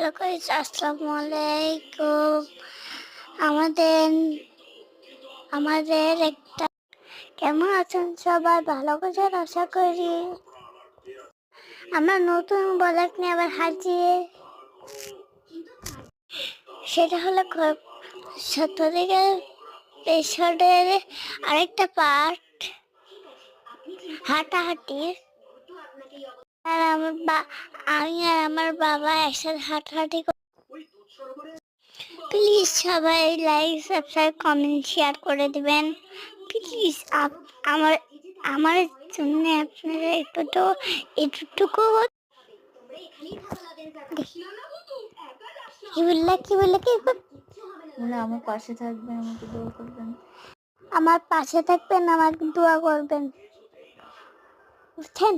ভালো করে আসসালামু আলাইকুম। আমাদের আমাদের একটা, কেমন আছেন সবাই? ভালো করে আশা করি। আমরা নতুন ব্লগ নিয়ে আবার হাজির। সেটা হলো সত্য পেছনের আরেকটা পার্ট হাঁটাহাঁটির আর আমার বা আমি আর আমার বাবা একসাথে হাঁটাহাঁটি প্লিজ সবাই লাইক সাবস্ক্রাইব কমেন্ট শেয়ার করে দেবেন। প্লিজ আমার আমার জন্য আপনারা একটু তো একটুটুকু কি বললে কি বললে কি বল- আমার পাশে থাকবেন আমাকে দোয়া করবেন। আমার পাশে থাকবেন আমাকে দোয়া করবেন। বুঝছেন